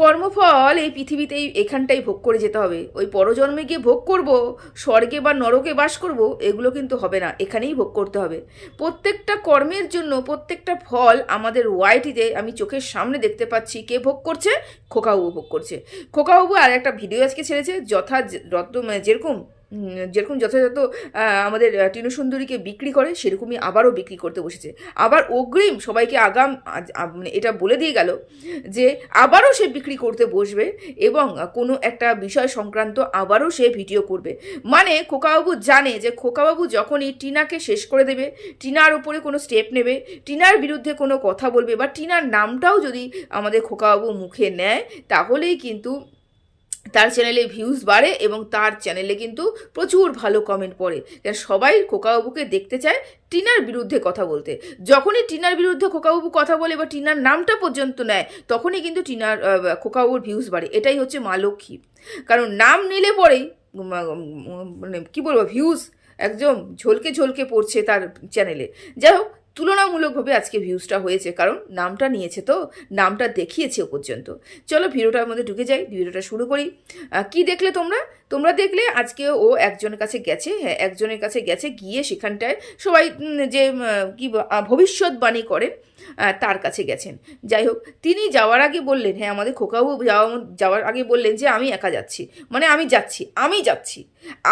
কর্মফল এই পৃথিবীতেই এখানটাই ভোগ করে যেতে হবে। ওই পরজন্মে গিয়ে ভোগ করব, স্বর্গে বা নরকে বাস করব, এগুলো কিন্তু হবে না। এখানেই ভোগ করতে হবে। প্রত্যেকটা কর্মের জন্য প্রত্যেকটা ফল আমাদের ওয়াইটিতে আমি চোখের সামনে দেখতে পাচ্ছি কে ভোগ করছে? খোকাবাবু ভোগ করছে। খোকাবাবু আর একটা ভিডিও আজকে ছেড়েছে, যথা রত মানে যেরকম যেরকম যথাযথ আমাদের আহ, টিনু সুন্দরীকে বিক্রি করে সেরকমই আবারও বিক্রি করতে বসেছে। আবার অগ্রিম সবাইকে আগাম মানে এটা বলে দিয়ে গেল যে আবারও সে বিক্রি করতে বসবে এবং কোনো একটা বিষয় সংক্রান্ত আবারও সে ভিডিও করবে। মানে খোকাবাবু জানে যে খোকাবাবু যখনই টিনাকে শেষ করে দেবে টিনার উপরে কোনো স্টেপ নেবে টিনার বিরুদ্ধে কোনো কথা বলবে বা টিনার নামটাও যদি আমাদের খোকাবাবু মুখে নেয় তাহলেই কিন্তু তার চ্যানেলে ভিউজ বাড়ে এবং তার চ্যানেলে কিন্তু প্রচুর ভালো কমেন্ট পড়ে। কারণ সবাই খোকাবাবুকে দেখতে চায় টিনার বিরুদ্ধে কথা বলতে। যখনই টিনার বিরুদ্ধে খোকাবাবু কথা বলে বা টিনার নামটা পর্যন্ত নেয়, তখনই কিন্তু টিনার খোকাবাবুর ভিউজ বাড়ে। এটাই হচ্ছে মা লক্ষ্মী। কারণ নাম নিলে পরেই মানে কী বলব ভিউজ একদম ঝলকে ঝলকে পড়ছে তার চ্যানেলে যাই হোক তুলনামূলকভাবে আজকে ভিউজটা হয়েছে, কারণ নামটা নিয়েছে তো, নামটা দেখিয়েছে ও পর্যন্ত। চলো ভিডিওটার মধ্যে ঢুকে যাই, ভিডিওটা শুরু করি। কি দেখলে তোমরা? তোমরা দেখলে আজকে ও একজনের কাছে গেছে হ্যাঁ একজনের কাছে গেছে, গিয়ে সেখানটায় সবাই যে কি ভবিষ্যৎবাণী করেন তার কাছে গেছেন। যাই হোক, তিনি যাওয়ার আগে বললেন হ্যাঁ আমাদের খোকাবু যাওয়া যাওয়ার আগে বললেন যে, আমি একা যাচ্ছি। মানে আমি যাচ্ছি আমি যাচ্ছি।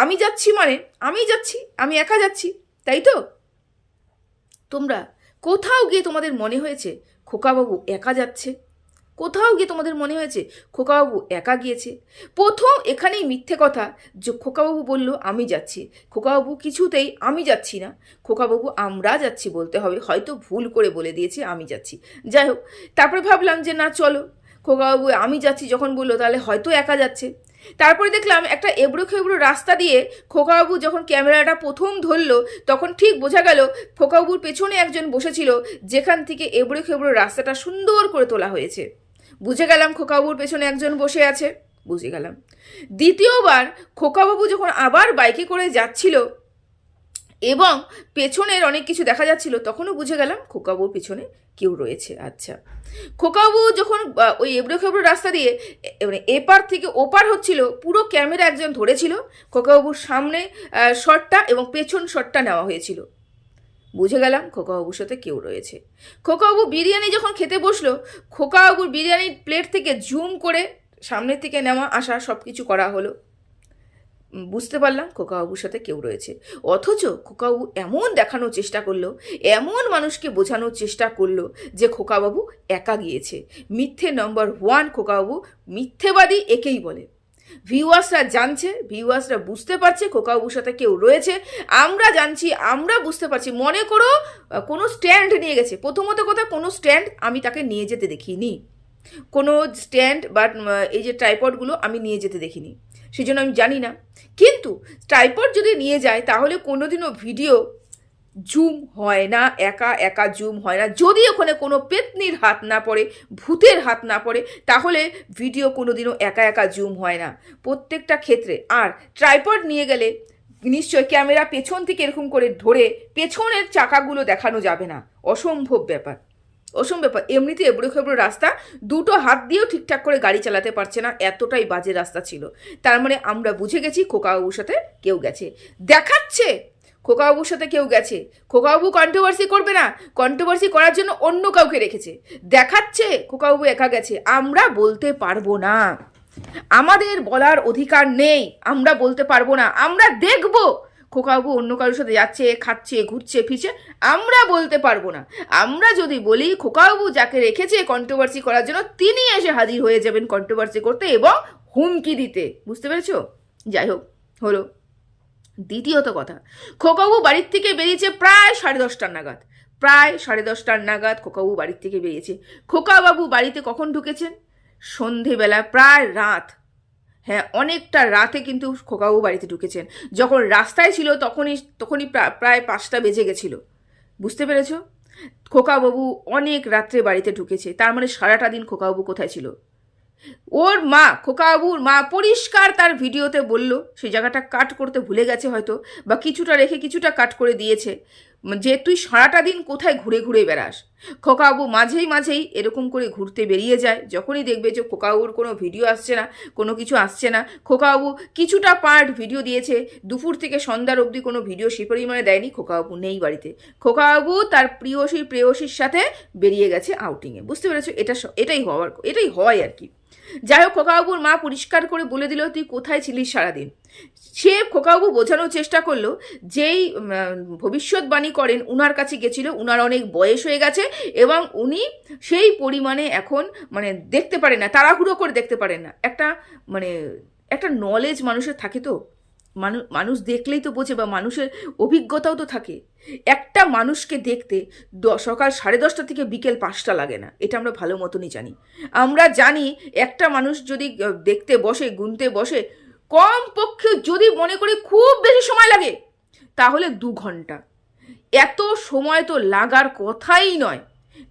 আমি যাচ্ছি মানে আমি যাচ্ছি, আমি একা যাচ্ছি, তাই তো? তোমরা কোথাও গিয়ে তোমাদের মনে হয়েছে খোকাবাবু একা যাচ্ছে? কোথাও গিয়ে তোমাদের মনে হয়েছে খোকাবাবু একা গিয়েছে? প্রথম এখানেই মিথ্যে কথা যে খোকাবাবু বলল, আমি যাচ্ছি। খোকাবাবু কিছুতেই, আমি যাচ্ছি না। খোকাবাবু, আমরা যাচ্ছি বলতে হবে। হয়তো ভুল করে বলে দিয়েছে, আমি যাচ্ছি। যাই হোক, তারপরে ভাবলাম যে না, চলো। খোকাবাবু, আমি যাচ্ছি। যখন বলল, তাহলে হয়তো একা যাচ্ছে। তারপরে দেখলাম একটা এবড়ো খেবড়ো রাস্তা দিয়ে খোকাবাবু যখন ক্যামেরাটা প্রথম ধরল, তখন ঠিক বোঝা গেল খোকাবাবুর পেছনে একজন বসেছিল, যেখান থেকে এবড়ো খেবড়ো রাস্তাটা সুন্দর করে তোলা হয়েছে। বুঝে গেলাম খোকাবাবুর পেছনে একজন বসে আছে। বুঝে গেলাম। দ্বিতীয়বার খোকাবাবু যখন আবার বাইকে করে যাচ্ছিল এবং পেছনের অনেক কিছু দেখা যাচ্ছিল, তখনও বুঝে গেলাম খোকাবুর পিছনে কেউ রয়েছে। আচ্ছা। খোকাবু যখন ওই এবড়ো খেবড়ো রাস্তা দিয়ে মানে এপার থেকে ওপার হচ্ছিল, পুরো ক্যামেরা একজন ধরেছিল খোকাবাবুর সামনে শটটা এবং পেছন শটটা নেওয়া হয়েছিল। বুঝে গেলাম খোকাবাবুর সাথে কেউ রয়েছে। খোকাবাবু বিরিয়ানি যখন খেতে বসল খোকাবাবুর বিরিয়ানির প্লেট থেকে জুম করে সামনের থেকে নেওয়া, আসা সব কিছু করা হলো। বুঝতে পারলাম খোকাবাবুর সাথে কেউ রয়েছে। অথচ খোকাবাবু এমন দেখানোর চেষ্টা করল, এমন মানুষকে বোঝানোর চেষ্টা করল যে খোকাবাবু একা গিয়েছে। মিথ্যে নম্বর ওয়ান খোকাবাবু মিথ্যেবাদী একেই বলে। ভিউয়ার্সরা জানছে, ভিউয়ার্সরা বুঝতে পারছে খোকাবাবুর সাথে কেউ রয়েছে। আমরা জানছি, আমরা বুঝতে পারছি। মনে করো কোনো স্ট্যান্ড নিয়ে গেছে। প্রথমত কথা, কোনো স্ট্যান্ড আমি তাকে নিয়ে যেতে দেখিনি। কোনো স্ট্যান্ড বা এই যে ট্রাইপডগুলো আমি নিয়ে যেতে দেখিনি। সেই জন্য আমি জানি না। কিন্তু ট্রাইপড যদি নিয়ে যায়, তাহলে কোনোদিনও ভিডিও জুম হয় না, একা একা জুম হয় না। যদি ওখানে কোনো পেতনির হাত না পড়ে, ভূতের হাত না পড়ে, তাহলে ভিডিও কোনোদিনও একা একা জুম হয় না। প্রত্যেকটা ক্ষেত্রে। আর ট্রাইপড নিয়ে গেলে নিশ্চয় ক্যামেরা পেছন থেকে এরকম করে ধরে পেছনের চাকাগুলো দেখানো যাবে না। অসম্ভব ব্যাপার। অসম্ভব ব্যাপার। এমনিতে এবড়ো খেবড়ো রাস্তা দুটো হাত দিয়েও ঠিকঠাক করে গাড়ি চালাতে পারছে না, এতটাই বাজে রাস্তা ছিল। তার মানে আমরা বুঝে গেছি খোকাবাবুর সাথে কেউ গেছে। দেখাচ্ছে খোকাবাবুর সাথে কেউ গেছে। খোকাবাবু কন্ট্রোভার্সি করবে না কন্ট্রোভার্সি করার জন্য অন্য কাউকে রেখেছে। দেখাচ্ছে খোকাবাবু একা গেছে, আমরা বলতে পারব না। আমাদের বলার অধিকার নেই, আমরা বলতে পারব না, আমরা দেখব খোকাবাবু অন্য কারোর সাথে যাচ্ছে, খাচ্ছে, ঘুরছে, ফিরছে, আমরা বলতে পারব না। আমরা যদি বলি খোকাবাবু যাকে রেখেছে কন্ট্রোভার্সি করার জন্য, তিনি এসে হাজির হয়ে যাবেন কন্ট্রোভার্সি করতে এবং হুমকি দিতে। বুঝতে পেরেছ? যাই হোক, হলো। দ্বিতীয়ত কথা, খোকাবু বাড়ির থেকে বেরিয়েছে প্রায় সাড়ে দশটার নাগাদ। প্রায় সাড়ে দশটার নাগাদ খোকাবু বাড়ির থেকে বেরিয়েছে। খোকাবাবু বাড়িতে কখন ঢুকেছেন? সন্ধেবেলা, প্রায় রাত হ্যাঁ অনেকটা রাতে কিন্তু খোকাবু বাড়িতে ঢুকেছেন। যখন রাস্তায় ছিল তখনই তখনই প্রায় পাঁচটা বেজে গেছিল। বুঝতে পেরেছ? খোকাবাবু অনেক রাত্রে বাড়িতে ঢুকেছে। তার মানে সারাটা দিন খোকাবাবু কোথায় ছিল? ওর মা খোকাবাবুর মা পরিষ্কার তার ভিডিওতে বলল সেই জায়গাটা কাট করতে ভুলে গেছে হয়তো, বা কিছুটা রেখে কিছুটা কাট করে দিয়েছে। যে তুই সারাটা দিন কোথায় ঘুরে ঘুরে বেড়াস? খোকাবু মাঝেই মাঝেই এরকম করে ঘুরতে বেরিয়ে যায়, যখনই দেখবে যে খোকাবুর কোনো ভিডিও আসছে না, কোনো কিছু আসছে না। খোকাবু কিছুটা পার্ট ভিডিও দিয়েছে, দুপুর থেকে সন্ধ্যার অবধি কোনো ভিডিও সে পরিমাণে দেয়নি খোকাবু নেই বাড়িতে। খোকাবু তার প্রিয়সী প্রেয়সীর সাথে বেরিয়ে গেছে আউটিংয়ে বুঝতে পেরেছ? এটা এটাই হওয়ার, এটাই হয় আর কি। যাই হোক, খোকাবাবুর মা পরিষ্কার করে বলে দিল, তুই কোথায় ছিলিস সারাদিন? সে খোকাবাবু বোঝানোর চেষ্টা করল, যেই ভবিষ্যৎবাণী করেন, উনার কাছে গেছিল, উনার অনেক বয়স হয়ে গেছে এবং উনি সেই পরিমাণে এখন মানে দেখতে পারেন না, তাড়াহুড়ো করে দেখতে পারেন না। একটা মানে একটা নলেজ মানুষের থাকে তো। মানুষ মানুষ দেখলেই তো বোঝে বা মানুষের অভিজ্ঞতাও তো থাকে। একটা মানুষকে দেখতে সকাল সাড়ে দশটা থেকে বিকেল পাঁচটা লাগে না, এটা আমরা ভালো মতনই জানি। আমরা জানি একটা মানুষ যদি দেখতে বসে, গুনতে বসে কম পক্ষে যদি মনে করি খুব বেশি সময় লাগে, তাহলে দু ঘণ্টা। এত সময় তো লাগার কথাই নয়।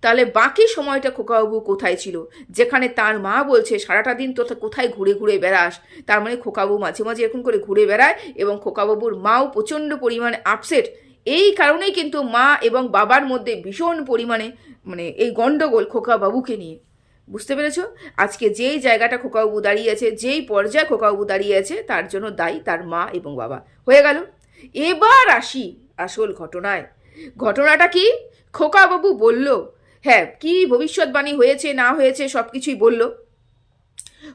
তাহলে বাকি সময়টা খোকাবাবু কোথায় ছিল? যেখানে তার মা বলছে, সারাটা দিন তো কোথায় ঘুরে ঘুরে বেড়াস? তার মানে খোকাবাবু মাঝে মাঝে এরকম করে ঘুরে বেড়ায় এবং খোকাবাবুর মাও প্রচণ্ড পরিমাণে আপসেট এই কারণেই কিন্তু মা এবং বাবার মধ্যে ভীষণ পরিমাণে মানে এই গণ্ডগোল খোকাবাবুকে নিয়ে। বুঝতে পেরেছ? আজকে যেই জায়গাটা খোকাবাবু দাঁড়িয়ে আছে, যেই পর্যায়ে খোকাবু দাঁড়িয়ে আছে, তার জন্য দায়ী তার মা এবং বাবা। হয়ে গেল। এবার আসি আসল ঘটনায়। ঘটনাটা কি? খোকাবাবু বলল হ্যাঁ কি ভবিষ্যৎবাণী হয়েছে, না হয়েছে সব কিছুই বলল।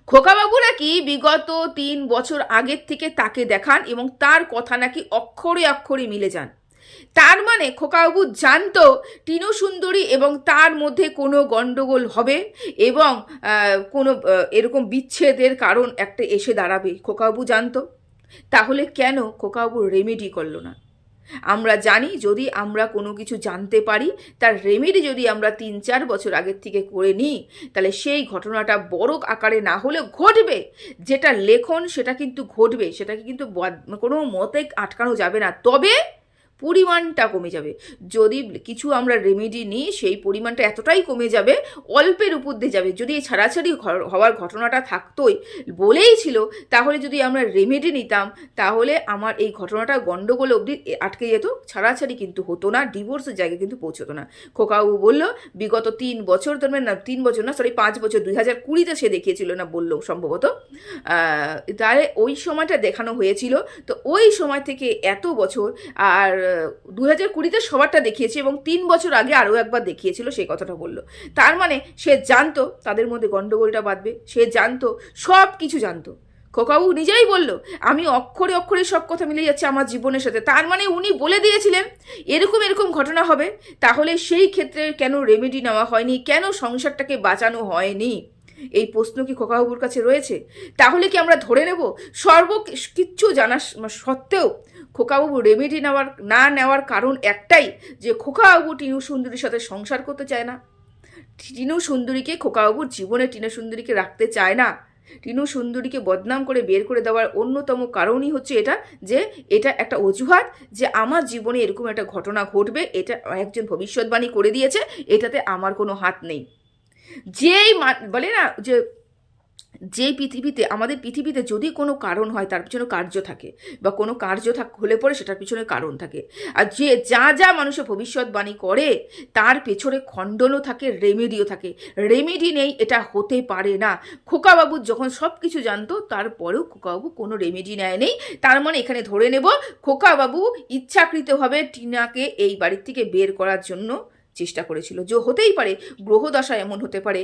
খোকাবাবু নাকি বিগত তিন বছর আগের থেকে তাকে দেখান এবং তার কথা নাকি অক্ষরে অক্ষরে মিলে যান। তার মানে খোকাবাবু জানতো টিনু সুন্দরী এবং তার মধ্যে কোনো গণ্ডগোল হবে এবং কোনো এরকম বিচ্ছেদের কারণ একটা এসে দাঁড়াবে। খোকাবাবু জানতো। তাহলে কেন খোকাবাবু রেমেডি করল না? আমরা জানি যদি আমরা কোনো কিছু জানতে পারি, তার রেমেডি যদি আমরা তিন চার বছর আগের থেকে করে নিই, তাহলে সেই ঘটনাটা বড় আকারে না হলেও ঘটবে। যেটা লেখন সেটা কিন্তু ঘটবে, সেটাকে কিন্তু কোনো মতে আটকানো যাবে না। তবে পরিমাণটা কমে যাবে। যদি কিছু আমরা রেমেডি নিই, সেই পরিমাণটা এতটাই কমে যাবে, অল্পের উপর দিয়ে যাবে। যদি এই ছাড়াছাড়ি হওয়ার ঘটনাটা থাকতোই, বলেই ছিল, তাহলে যদি আমরা রেমেডি নিতাম, তাহলে আমার এই ঘটনাটা গণ্ডগোল অবধি আটকে যেত। ছাড়াছাড়ি কিন্তু হতো না ডিভোর্সের জায়গায় কিন্তু পৌঁছতো না। খোকাবু বলল, বিগত তিন বছর ধরে, না, তিন বছর না সরি পাঁচ বছর, দুই হাজার কুড়িতে সে দেখিয়েছিল না, বলল সম্ভবত। তাহলে ওই সময়টা দেখানো হয়েছিল। তো ওই সময় থেকে এত বছর, আর দু হাজার কুড়িতে সবারটা দেখিয়েছে এবং তিন বছর আগে আরও একবার দেখিয়েছিল, সেই কথাটা বলল। তার মানে সে জানতো, তাদের মধ্যে গণ্ডগোলটা বাঁধবে, সে জানতো সব কিছু জানতো। খোকাবু নিজেই বলল, আমি অক্ষরে অক্ষরে সব কথা মিলে যাচ্ছে আমার জীবনের সাথে। তার মানে উনি বলে দিয়েছিলেন, এরকম এরকম ঘটনা হবে, তাহলে সেই ক্ষেত্রে কেন রেমেডি নেওয়া হয়নি? কেন সংসারটাকে বাঁচানো হয়নি? এই প্রশ্ন কি খোকাবাবুর কাছে রয়েছে? তাহলে কি আমরা ধরে নেব? সর্ব কিচ্ছু জানা সত্ত্বেও খোকাবাবু রেমেডি নেওয়ার, না নেওয়ার কারণ একটাই যে খোকাবাবু টিনু সুন্দরীর সাথে সংসার করতে চায় না। টিনু সুন্দরীকে খোকাবাবুর জীবনে টিনু সুন্দরীকে রাখতে চায় না। টিনু সুন্দরীকে বদনাম করে বের করে দেওয়ার অন্যতম কারণই হচ্ছে এটা যে এটা একটা অজুহাত যে আমার জীবনে এরকম একটা ঘটনা ঘটবে, এটা একজন ভবিষ্যৎবাণী করে দিয়েছে, এটাতে আমার কোনো হাত নেই। যেই বলে না যে, যেই পৃথিবীতে, আমাদের পৃথিবীতে যদি কোনো কারণ হয়, তার পিছনে কার্য থাকে বা কোনো কার্য থাক, হলে পরে সেটার পিছনে কারণ থাকে। আর যে, যা যা মানুষের ভবিষ্যৎবাণী করে, তার পেছনে খণ্ডনও থাকে রেমেডিও থাকে। রেমেডি নেই, এটা হতে পারে না। খোকাবাবু যখন সব কিছু জানতো, তারপরেও খোকাবাবু কোনো রেমেডি নেয় নেই। তার মানে এখানে ধরে নেব, খোকাবাবু ইচ্ছাকৃতভাবে টিনাকে এই বাড়ির থেকে বের করার জন্য চেষ্টা করেছিল। যে হতেই পারে গ্রহদশা এমন হতে পারে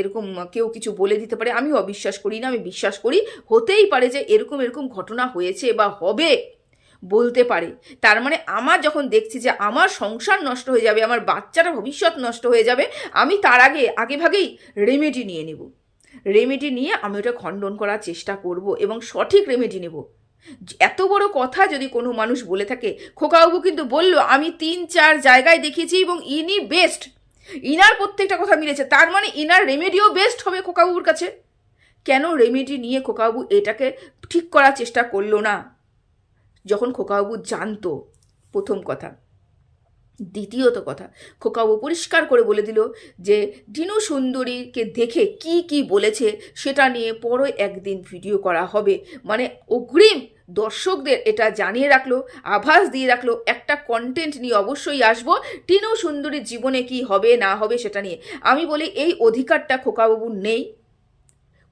এরকম কেউ কিছু বলে দিতে পারে আমি অবিশ্বাস করি না, আমি বিশ্বাস করি, হতেই পারে যে এরকম এরকম ঘটনা হয়েছে বা হবে বলতে পারে। তার মানে আমার যখন দেখছি যে আমার সংসার নষ্ট হয়ে যাবে, আমার বাচ্চাটা ভবিষ্যৎ নষ্ট হয়ে যাবে, আমি তার আগে আগে ভাগেই রেমেডি নিয়ে নেব। রেমেডি নিয়ে আমি ওটা খণ্ডন করার চেষ্টা করব এবং সঠিক রেমেডি নেব। এত বড় কথা যদি কোনো মানুষ বলে থাকে, খোকাবাবু কিন্তু বলল, আমি তিন চার জায়গায় দেখিয়েছি এবং ইনি বেস্ট ইনার প্রত্যেকটা কথা মিলেছে, তার মানে ইনার রেমেডিও বেস্ট হবে খোকাবাবুর কাছে। কেন রেমেডি নিয়ে খোকাবাবু এটাকে ঠিক করার চেষ্টা করল না? যখন খোকাবাবু জানতো, প্রথম কথা। দ্বিতীয়ত কথা খোকাবু পরিষ্কার করে বলে দিল যে, ডিনু সুন্দরীকে দেখে কি কি বলেছে, সেটা নিয়ে পরে একদিন ভিডিও করা হবে। মানে অগ্রিম দর্শকদের এটা জানিয়ে রাখল, আভাস দিয়ে রাখল, একটা কন্টেন্ট নিয়ে অবশ্যই আসব। টিনু সুন্দরীর জীবনে কি হবে, না হবে সেটা নিয়ে। আমি বলি, এই অধিকারটা খোকাবাবুর নেই।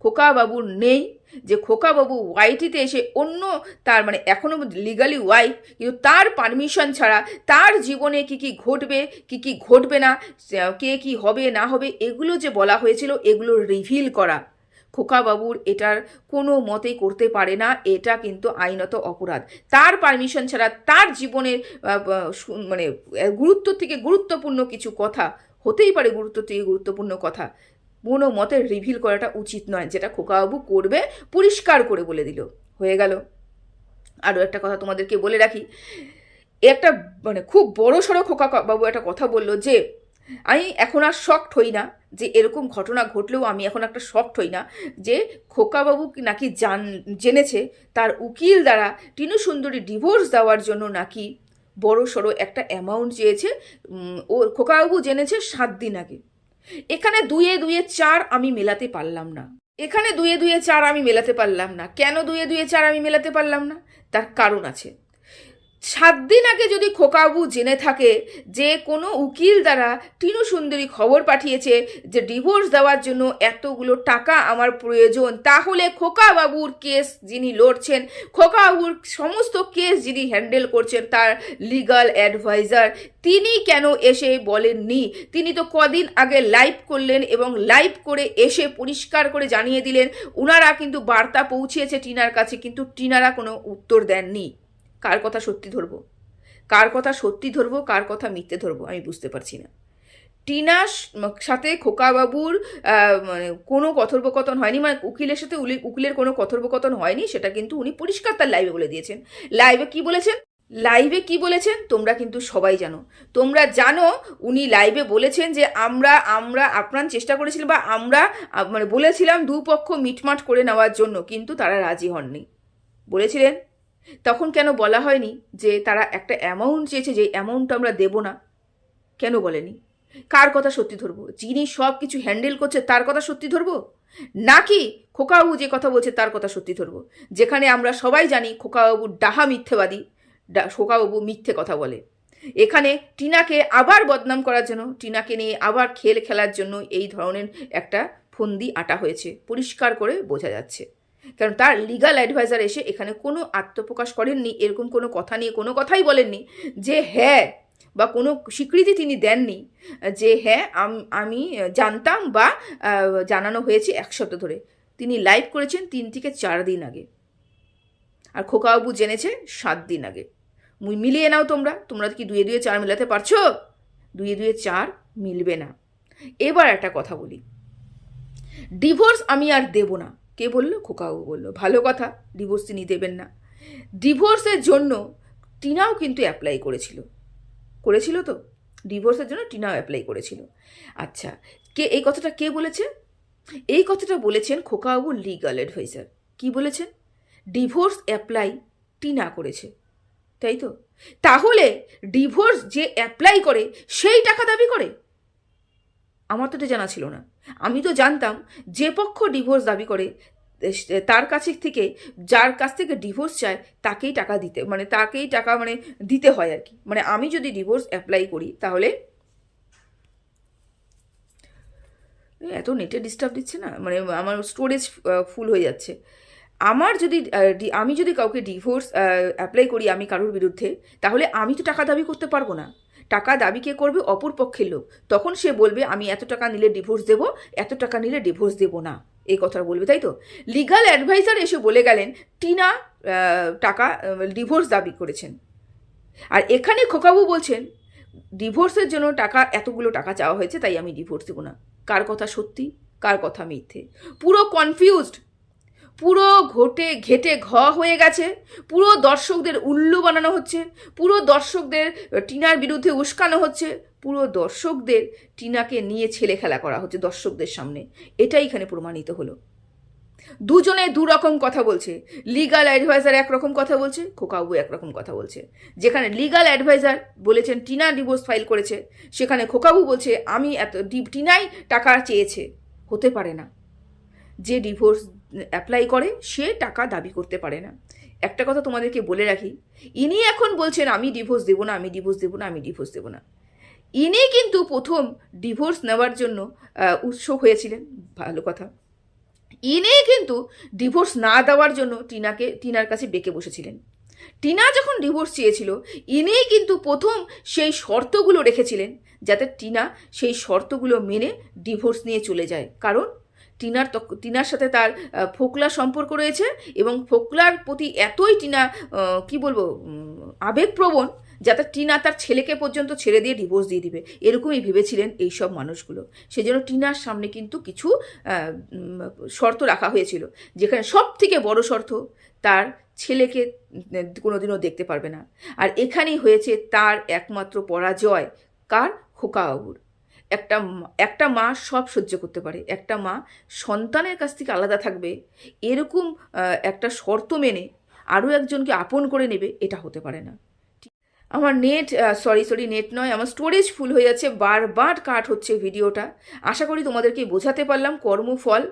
খোকাবাবুর নেই যে খোকাবাবু ওয়াইটিতে এসে অন্য তার মানে এখনও লিগালি ওয়াইফ কিন্তু তার পারমিশন ছাড়া তার জীবনে কি কি ঘটবে, কি কি ঘটবে না, কে কি হবে, না হবে, এগুলো যে বলা হয়েছিল, এগুলো রিভিল করা। খোকাবাবুর এটার কোনো মতেই করতে পারে না, এটা কিন্তু আইনত অপরাধ। তার পারমিশন ছাড়া তার জীবনের মানে গুরুত্ব থেকে গুরুত্বপূর্ণ কিছু কথা, হতেই পারে গুরুত্ব থেকে গুরুত্বপূর্ণ কথা, কোনো মতে রিভিল করাটা উচিত নয়, যেটা খোকাবাবু করবে, পরিষ্কার করে বলে দিল। হয়ে গেল। আরও একটা কথা তোমাদেরকে বলে রাখি, একটা মানে খুব বড় সড়ো খোকা বাবু একটা কথা বলল যে আমি এখন আর শকড হই না যে এরকম ঘটনা ঘটলেও আমি এখন একটা শকড হই না যে খোকাবাবু নাকি জান জেনেছে তার উকিল দ্বারা টিনু সুন্দরী ডিভোর্স দেওয়ার জন্য নাকি বড় সড়ো একটা অ্যামাউন্ট চেয়েছে উম, ও খোকাবাবু জেনেছে সাত দিন আগে। এখানে দুয়ে দুয়ে চার আমি মেলাতে পারলাম না। এখানে দুয়ে দুয়ে চার আমি মেলাতে পারলাম না। কেন দুয়ে দুয়ে চার আমি মেলাতে পারলাম না? তার কারণ আছে। সাত দিন আগে যদি খোকাবু জেনে থাকে যে কোনো উকিল দ্বারা টিনু সুন্দরী খবর পাঠিয়েছে যে ডিভোর্স দেওয়ার জন্য এতগুলো টাকা আমার প্রয়োজন, তাহলে খোকাবাবুর কেস যিনি লড়ছেন, খোকাবাবুর সমস্ত কেস যিনি হ্যান্ডেল করছেন তার লিগাল অ্যাডভাইজার, তিনি কেন এসে বলেননি? তিনি তো কদিন আগে লাইভ করলেন এবং লাইভ করে এসে পরিষ্কার করে জানিয়ে দিলেন ওনারা কিন্তু বার্তা পৌঁছিয়েছে টিনার কাছে, কিন্তু টিনারা কোনো উত্তর দেননি। কার কথা সত্যি ধরবো? কার কথা সত্যি ধরবো, কার কথা মিথ্যে ধরবো? আমি বুঝতে পারছি না। টিনার সাথে খোকাবাবুর মানে কোনো কথোপকথন হয়নি মানে উকিলের সাথে উকিলের কোনো কথোপকথন হয়নি, সেটা কিন্তু উনি পরিষ্কার তার লাইভে বলে দিয়েছেন। লাইভে কি বলেছেন? লাইভে কি বলেছেন? তোমরা কিন্তু সবাই জানো। তোমরা জানো উনি লাইভে বলেছেন যে আমরা আমরা আপ্রাণ চেষ্টা করেছিলাম বা আমরা মানে বলেছিলাম দুপক্ষ মিটমাট করে নেওয়ার জন্য, কিন্তু তারা রাজি হননি। বলেছিলেন? তখন কেন বলা হয়নি যে তারা একটা অ্যামাউন্ট চেয়েছে যে অ্যামাউন্ট আমরা দেব না? কেন বলেনি? কার কথা সত্যি ধরবো? যিনি সব কিছু হ্যান্ডেল করছে তার কথা সত্যি ধরবো? নাকি খোকাবাবু যে কথা বলছে তার কথা সত্যি ধরবো? যেখানে আমরা সবাই জানি খোকাবাবু ডাহা মিথ্যেবাদী। খোকাবাবু মিথ্যে কথা বলে। এখানে টিনাকে আবার বদনাম করার জন্য, টিনাকে নিয়ে আবার খেল খেলার জন্য এই ধরনের একটা ফন্দি আটা হয়েছে। পরিষ্কার করে বোঝা যাচ্ছে। কারণ তার লিগাল অ্যাডভাইজার এসে এখানে কোনো আত্মপ্রকাশ করেননি, এরকম কোনো কথা নিয়ে, কোনো কথাই বলেননি যে হ্যাঁ বা কোনো স্বীকৃতি তিনি দেননি যে হ্যাঁ আমি জানতাম বা জানানো হয়েছে এক সপ্তাহ ধরে। তিনি লাইভ করেছেন তিন থেকে চার দিন আগে। আর খোকাবাবু জেনেছে সাত দিন আগে। মিলিয়ে নাও তোমরা তোমরা কি দুয়ে দুয়ে চার মিলাতে পারছ? দুয়ে দুয়ে চার মিলবে না। এবার একটা কথা বলি। ডিভোর্স আমি আর দেব না। কে বলল? খোকাবাবু বলল। ভালো কথা ডিভোর্স তিনি দেবেন না। ডিভোর্সের জন্য টিনাও কিন্তু অ্যাপ্লাই করেছিল। করেছিল তো? ডিভোর্সের জন্য টিনাও অ্যাপ্লাই করেছিল। আচ্ছা কে, এই কথাটা কে বলেছে? এই কথাটা বলেছেন খোকাবাবু লিগাল অ্যাডভাইজার কি বলেছেন? ডিভোর্স অ্যাপ্লাই টিনা করেছে। তাই তো? তাহলে ডিভোর্স যে অ্যাপ্লাই করে, সেই টাকা দাবি করে? আমার তো এটা জানা ছিল না। আমি তো জানতাম যে পক্ষ ডিভোর্স দাবি করে তার কাছে থেকে, যার কাছ থেকে ডিভোর্স চায়, তাকেই টাকা দিতে মানে তাকেই টাকা মানে দিতে হয় আর কি। মানে আমি যদি ডিভোর্স অ্যাপ্লাই করি, তাহলে এত নেটে ডিস্টার্ব দিচ্ছে না? মানে আমার স্টোরেজ ফুল হয়ে যাচ্ছে। আমার যদি আমি যদি কাউকে ডিভোর্স অ্যাপ্লাই করি আমি কারোর বিরুদ্ধে, তাহলে আমি তো টাকা দাবি করতে পারব না। টাকা দাবি কে করবে অপর পক্ষের লোক। তখন সে বলবে, আমি এত টাকা নিলে ডিভোর্স দেব, এত টাকা নিলে ডিভোর্স দেব না। এই কথাটা বলবে, তাই তো? লিগাল অ্যাডভাইজার এসে বলে গেলেন, টিনা টাকা ডিভোর্স দাবি করেছেন। আর এখানে খোকাবু বলছেন ডিভোর্সের জন্য টাকা, এতগুলো টাকা চাওয়া হয়েছে, তাই আমি ডিভোর্স দেবো না। কার কথা সত্যি, কার কথা মিথ্যে? পুরো কনফিউজড পুরো ঘটে, ঘেটে ঘ হয়ে গেছে। পুরো দর্শকদের উল্লু বানানো হচ্ছে। পুরো দর্শকদের টিনার বিরুদ্ধে উস্কানো হচ্ছে। পুরো দর্শকদের টিনাকে নিয়ে ছেলে খেলা করা হচ্ছে দর্শকদের সামনে। এটাই এখানে প্রমাণিত হলো। দুজনে দু রকম কথা বলছে। লিগাল অ্যাডভাইজার একরকম কথা বলছে, খোকাবু একরকম কথা বলছে। যেখানে লিগাল অ্যাডভাইজার বলেছেন, টিনা ডিভোর্স ফাইল করেছে। সেখানে খোকাবু বলছে, আমি এত, টিনাই টাকা চেয়েছে। হতে পারে না। যে ডিভোর্স অ্যাপ্লাই করে সে টাকা দাবি করতে পারে না। একটা কথা তোমাদেরকে বলে রাখি ইনি এখন বলছেন আমি ডিভোর্স দেবো না আমি ডিভোর্স দেবো না আমি ডিভোর্স দেবো না। ইনি কিন্তু প্রথম ডিভোর্স নেওয়ার জন্য আহ, উৎসুক হয়েছিলেন ভালো কথা। ইনি কিন্তু ডিভোর্স না দেওয়ার জন্য টিনাকে টিনার কাছে বেঁকে বসেছিলেন। টিনা যখন ডিভোর্স চেয়েছিল ইনিই কিন্তু প্রথম সেই শর্তগুলো রেখেছিলেন যাতে টিনা সেই শর্তগুলো মেনে ডিভোর্স নিয়ে চলে যায়। কারণ টিনার টিনার সাথে তার আহ, ফোকলা সম্পর্ক রয়েছে এবং ফোকলার প্রতি এতই টিনা কি বলব আবেগপ্রবণ যাতে টিনা তার ছেলেকে পর্যন্ত ছেড়ে দিয়ে ডিভোর্স দিয়ে দিবে। এরকমই ভেবেছিলেন এই সব মানুষগুলো। সেজন্য টিনার সামনে কিন্তু কিছু শর্ত রাখা হয়েছিল। যেখানে সব থেকে বড় শর্ত তার ছেলেকে কোনোদিনও দেখতে পারবে না। আর এখানেই হয়েছে তার একমাত্র পরাজয় কার? খোকাবাবুর একটা একটা মা সব সহ্য করতে পারে। একটা মা সন্তানের কাছ থেকে আলাদা থাকবে, এরকম একটা শর্ত মেনে আরও একজনকে আপন করে নেবে, এটা হতে পারে না। আমার নেট সরি সরি নেট নয়, আমার স্টোরেজ ফুল হয়ে যাচ্ছে, বারবার কাট হচ্ছে ভিডিওটা। আশা করি তোমাদেরকে বোঝাতে পারলাম, কর্মফল।